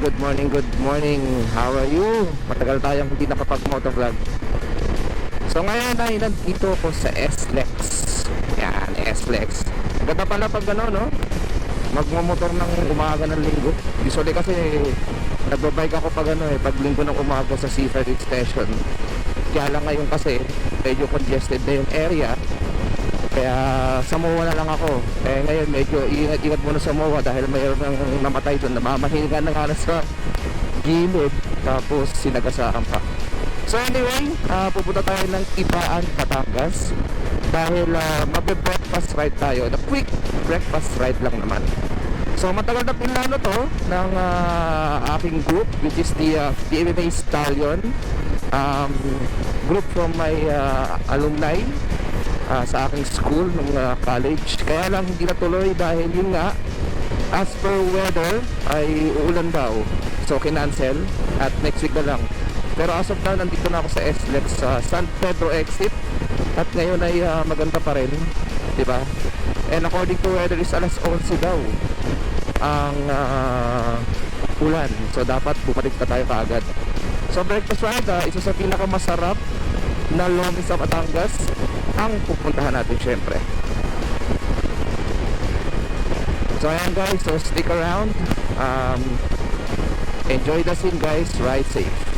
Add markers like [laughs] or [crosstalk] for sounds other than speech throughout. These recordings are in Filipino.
good morning, good morning. How are you? Matagal tayong hindi nakapag-motovlog. So ngayon ay nandito ako sa SLEX. Yan, SLEX. Ganda pala pag ano, no? Magmamotor ng umaga ng linggo. Usually kasi nagbabike ako pag ano eh, pag linggo ng umaga sa Seaford Station. Kaya lang ngayon kasi medyo congested na yung area. Kaya sa MOA na lang ako. Eh ngayon medyo ingat-ingat muna sa MOA dahil mayroon nang namatay doon. Namamahinga na nga na sa gilid. Tapos sinagasaan pa. So anyway, ah, pupunta tayo ng Ibaan, Batangas. Dahil uh, magbe-breakfast ride tayo. The quick breakfast ride lang naman. So matagal na pinlano to ng ah, aking group which is the uh, PMMA Stallion um, group from my ah, alumni ah, sa aking school nung ah, college. Kaya lang hindi natuloy dahil yun nga as per weather ay uulan daw. So kinancel at next week na lang. Pero as of now nandito na ako sa SLEX sa San Pedro exit at ngayon ay ah, maganda pa rin, 'di ba? And according to weather is alas 11 daw ang ah, ulan. So dapat bumalik na tayo kaagad. So breakfast ride, ah, isa sa pinakamasarap na lomi sa Batangas ang pupuntahan natin syempre. So ayan guys, so stick around. Um, enjoy the scene guys, ride safe.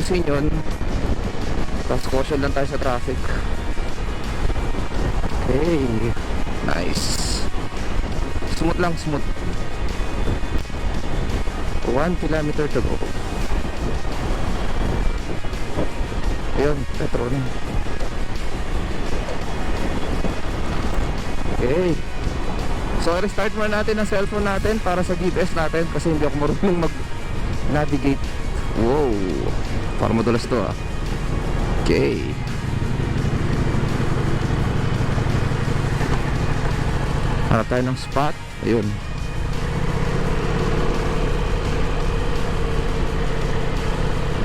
Ayusin yun. Tapos caution lang tayo sa traffic. Okay. Nice. Smooth lang smooth. 1 kilometer to go. Ayun petro na okay. So restart muna natin ang cellphone natin para sa GPS natin kasi hindi ako marunong mag navigate Wow, parang madulas to ah. Okay. Hanap tayo ng spot. Ayun.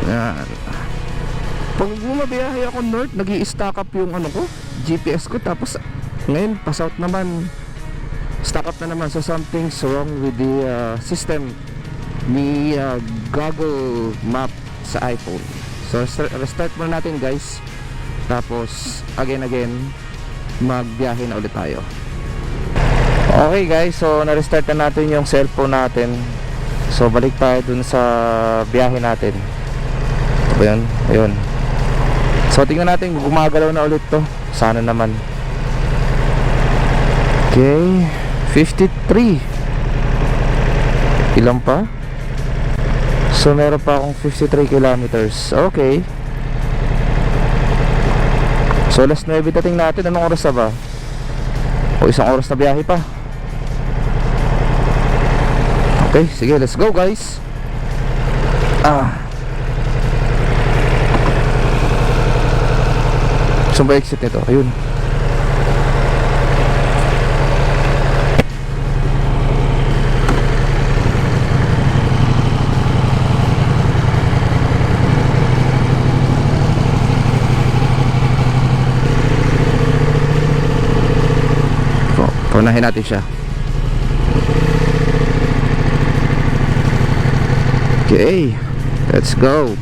Yan. Pag bumabiyahe ako north, nag stack up yung ano ko, GPS ko. Tapos ngayon, pa south naman, stack up na naman. So something's wrong with the uh, system ni uh, Google Map sa iPhone. So restart, muna natin guys. Tapos again again magbiyahe na ulit tayo. Okay guys, so na-restart na natin yung cellphone natin. So balik tayo dun sa biyahe natin. Ito yun? Ayun. So tingnan natin gumagalaw na ulit to. Sana naman. Okay. 53. Ilan pa? So meron pa akong 53 kilometers. Okay. So alas 9 dating natin, anong oras na ba? O isang oras na biyahe pa. Okay, sige, let's go guys. Ah. Saan ba exit nito? Ayun. So, paunahin natin siya. Okay, let's go.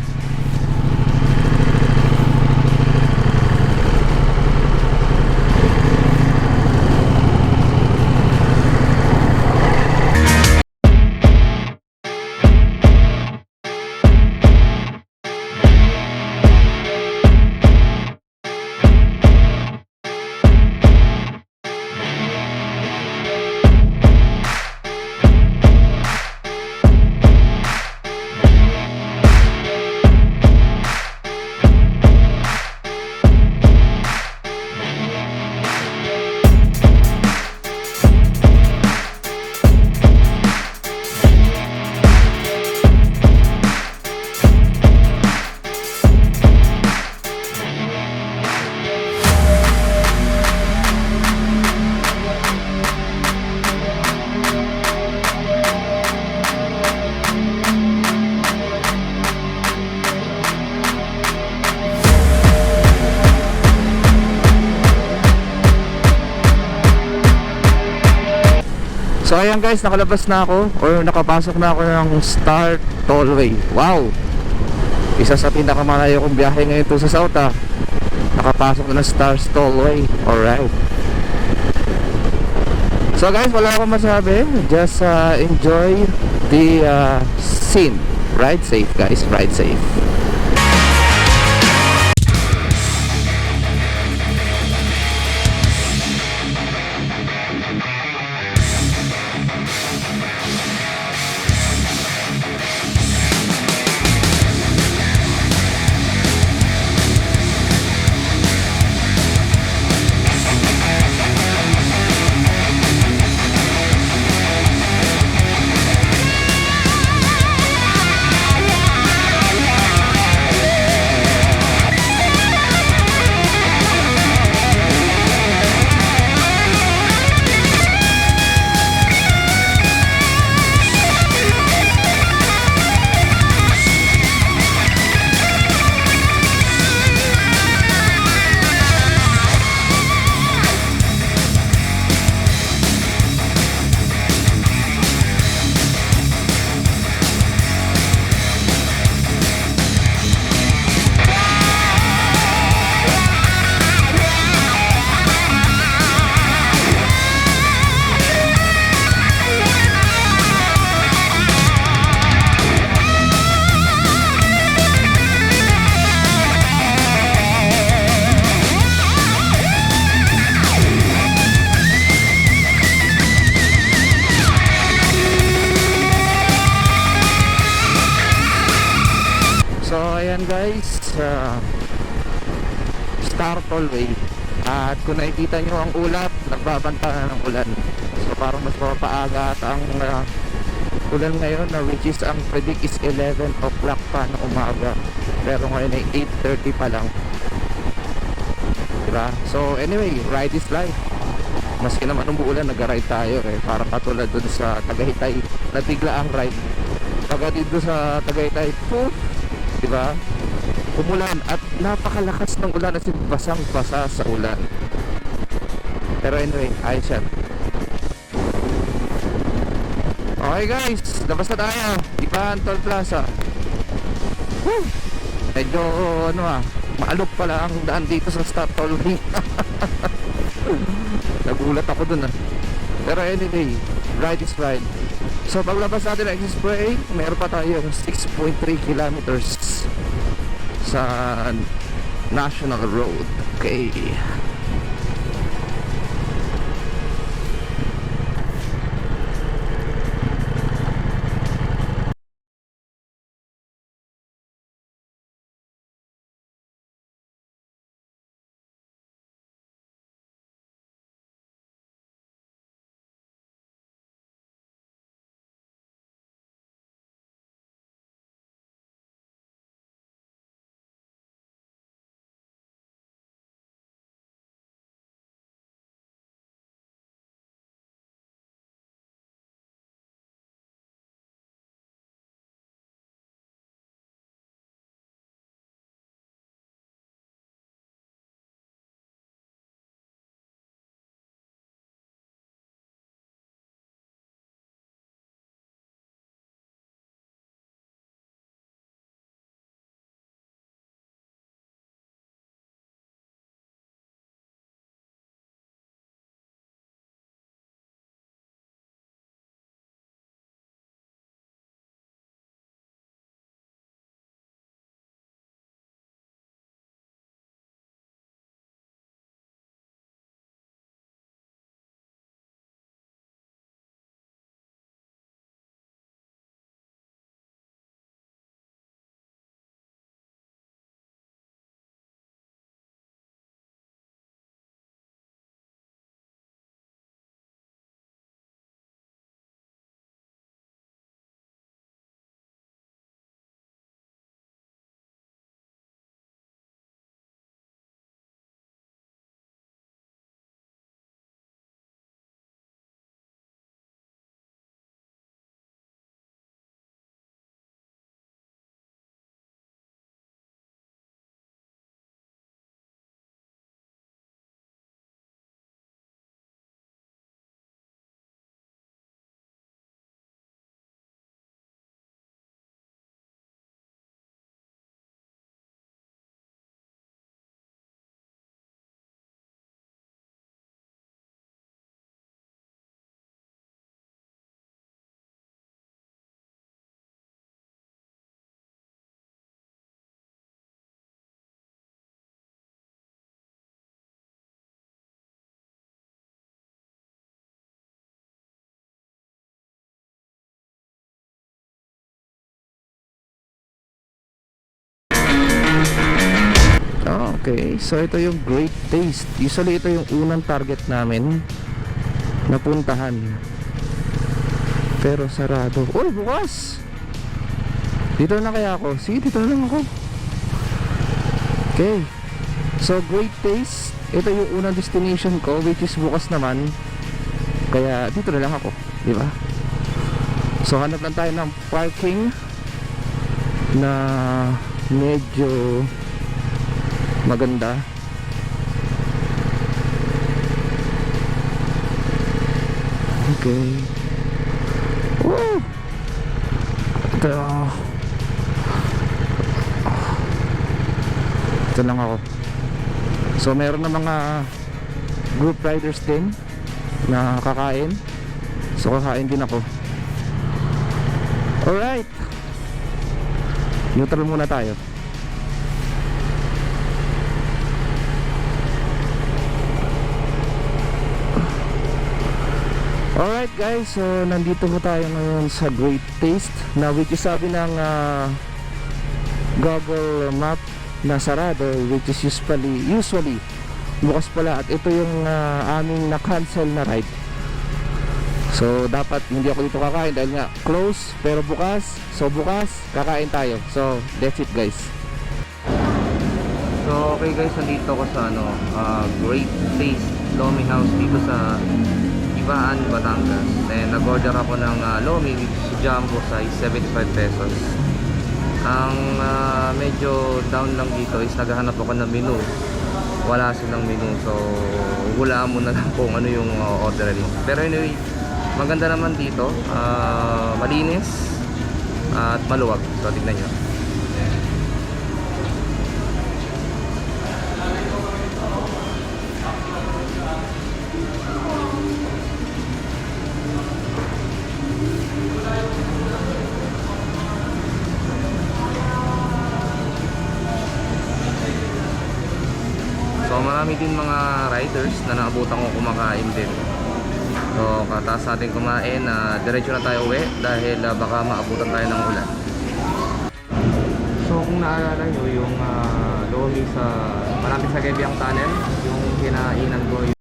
Guys, nakalabas na ako or nakapasok na ako ng Star Tollway. Wow! Isa sa pinakamalayo kong biyahe ngayon to sa South ah. Nakapasok na ng Star Tollway. Alright. So guys, wala akong masabi. Just uh, enjoy the uh, scene. Ride safe guys, ride safe. So ayan guys, uh, Star Tollway. At kung nakikita nyo ang ulap, nagbabanta na ng ulan. So parang mas mapaaga at ang uh, ulan ngayon na which is ang predict is 11 o'clock pa ng umaga. Pero ngayon ay 8.30 pa lang. Diba? So anyway, ride is life. Maski naman umuulan, nag-ride tayo eh. Parang katulad dun sa Tagaytay, nabigla ang ride. Pagka dito sa Tagaytay, poof, di ba? Umulan at napakalakas ng ulan at basang basa sa ulan. Pero anyway, ayos yan. Okay guys, labas na tayo. Ipahan Toll Plaza. Woo! Medyo ano ah, maalok pala ang daan dito sa Star Tollway. [laughs] Nagulat ako dun ah. Pero anyway, ride is ride. So paglabas natin ng expressway, meron pa tayong 6.3 kilometers sa National Road. Okay. Okay, so ito yung Great Taste. Usually ito yung unang target namin na puntahan. Pero sarado. Uy, bukas! Dito na kaya ako. Sige, dito na lang ako. Okay. So, Great Taste. Ito yung unang destination ko, which is bukas naman. Kaya, dito na lang ako. Di ba? So, hanap lang tayo ng parking na medyo maganda. Okay. Woo! Ito. Ito lang ako. So meron na mga group riders din na kakain. So kakain din ako. Alright. Neutral muna tayo. Alright guys, so nandito po tayo ngayon sa Great Taste na which is sabi ng ah, Google Map na sarado which is usually, usually bukas pala at ito yung ah, aming na-cancel na ride. So dapat hindi ako dito kakain dahil nga close pero bukas so bukas kakain tayo. So that's it guys. So okay guys, nandito ako sa ano, ah, Great Taste Lomi House dito sa Ibaan, Batangas. Then nag-order ako ng ah, Lomi is jumbo size 75 pesos. Ang ah, medyo down lang dito is naghahanap ako ng menu. Wala silang menu. So hulaan mo na lang kung ano yung uh, orderin. Pero anyway, maganda naman dito. ah, malinis at maluwag. So tignan nyo. Marami din mga riders na naabutan ko kumakain din. So kataas natin kumain, na diretso na tayo uwi dahil ah, baka maabutan tayo ng ulan. So kung naalala nyo yung uh, lomi sa malapit sa Gebiang Tunnel, yung kinainan ko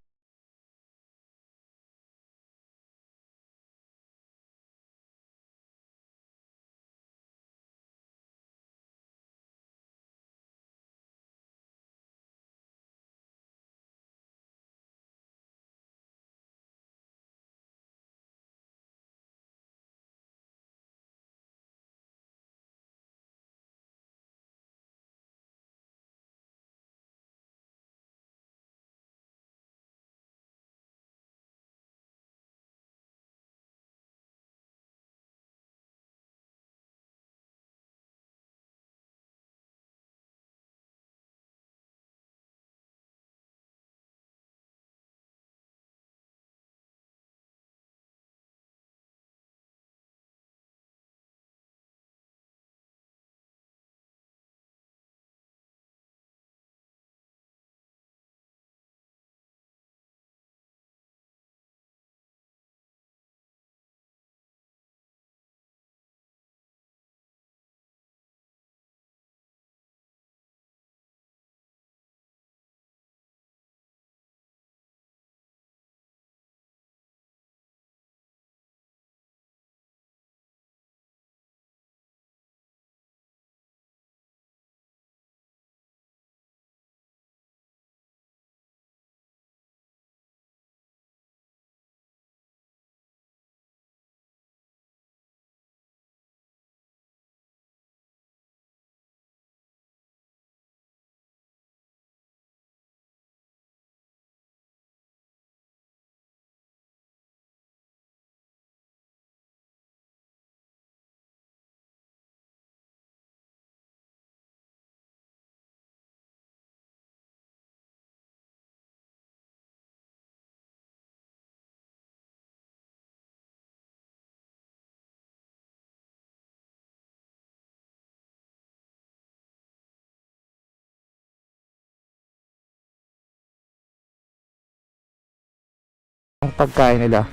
ang pagkain nila.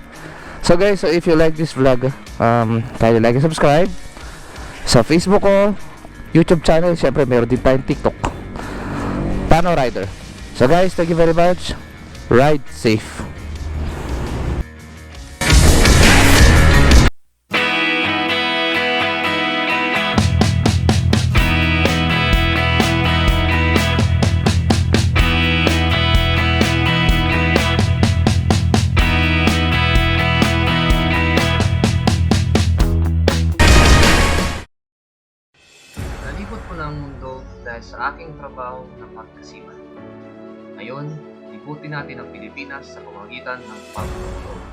So guys, so if you like this vlog, um, kindly like and subscribe sa Facebook ko, YouTube channel, syempre meron din tayong TikTok. Nano Rider. So guys, thank you very much. Ride safe. Natin ang Pilipinas sa pamamagitan ng pagtuturo.